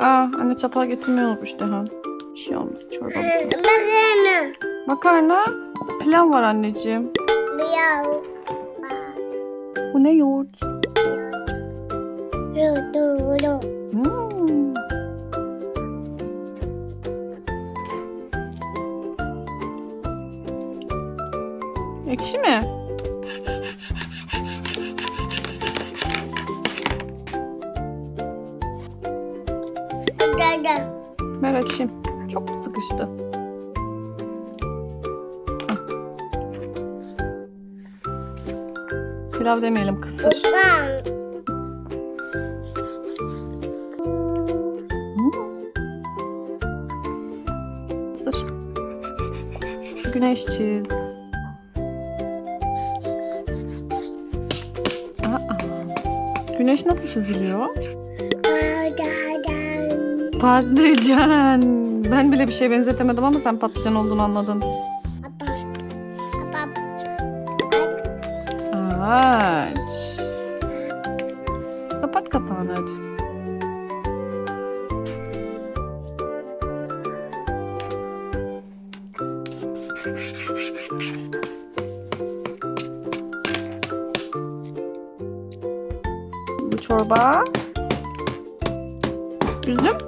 Aa anne çatal getirmeyi unutmuş Dehan. Bir şey olmaz çorba. Makarna. Makarna pilav var anneciğim. Pilav. Bu ne yoğurt? Yoğurt. Hmm. Ekşi mi? Ver açayım. Çok sıkıştı? Pilav demeyelim kısır. Kısır. Güneş çiz. Aa, güneş nasıl çiziliyor? Patlıcan. Ben bile bir şeye benzetemedim ama sen patlıcan olduğunu anladın. Ağaç. Kapat kapağını hadi. Bu çorba. Üzüm.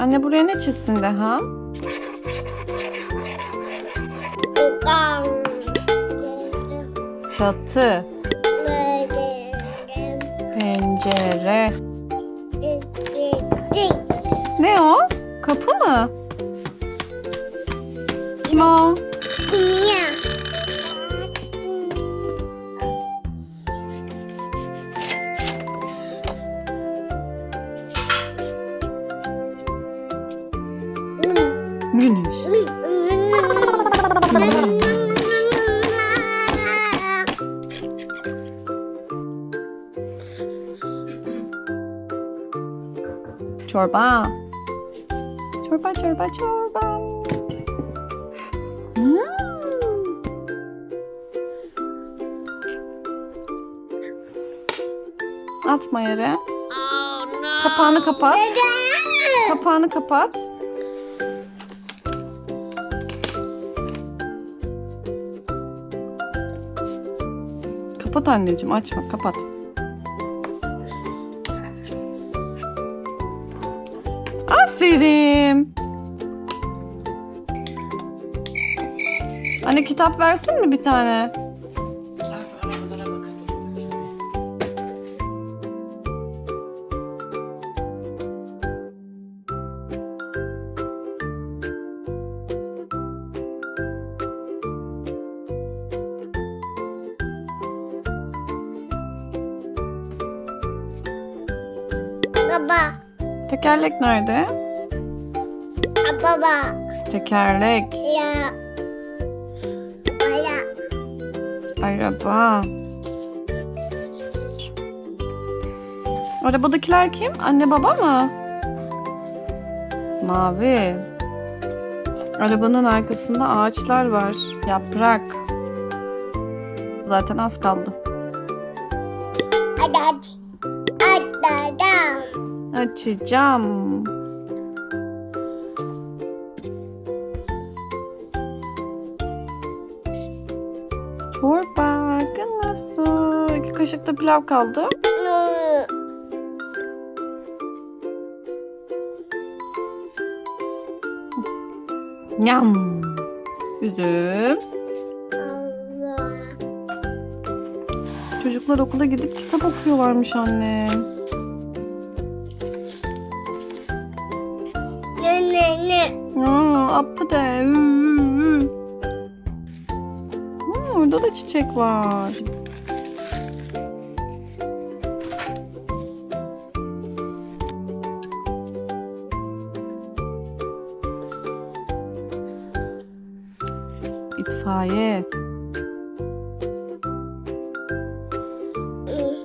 Anne buraya ne çizsin de ha? Çatı, pencere. Ne o? Kapı mı? No. Güneş. Çorba. Çorba, çorba, çorba. Hmm. Atma yere. Kapağını kapat. Kapağını kapat. Kapat anneciğim açma kapat. Aferin. Anne kitap versin mi bir tane? Baba, Tekerlek nerede? baba, Tekerlek. ya, baya, Araba. Arabadakiler kim? Anne baba mı? Mavi. Arabanın arkasında ağaçlar var. Yaprak. Zaten az kaldı. adadan, Açacağım. Çorba, bakın nasıl. İki kaşık da pilav kaldı. nu, Nyam. Üzüm. Çocuklar okula gidip kitap okuyorlarmış anne. Ne ne ne. Hmm, apı de. Ü, ü, ü. Hmm, orada da çiçek var. İtfaiye.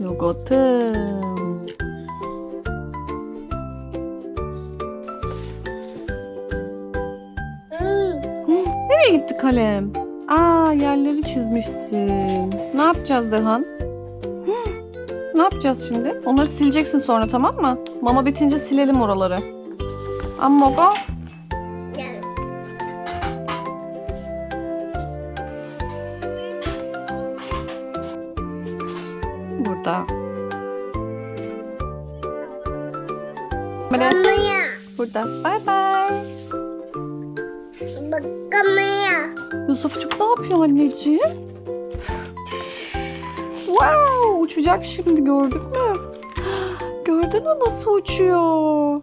Yogotum. Hmm. Nereye gitti kalem? Aa yerleri çizmişsin. Ne yapacağız Dehan? Ne yapacağız şimdi? Onları sileceksin sonra tamam mı? Mama bitince silelim oraları. Amma. Gel. Burada. Kamaya. burada. Bay bay. Bak kamaya. Yusufçuk ne yapıyor anneciğim? Wow, uçacak şimdi gördük mü? Gördün mü nasıl uçuyor?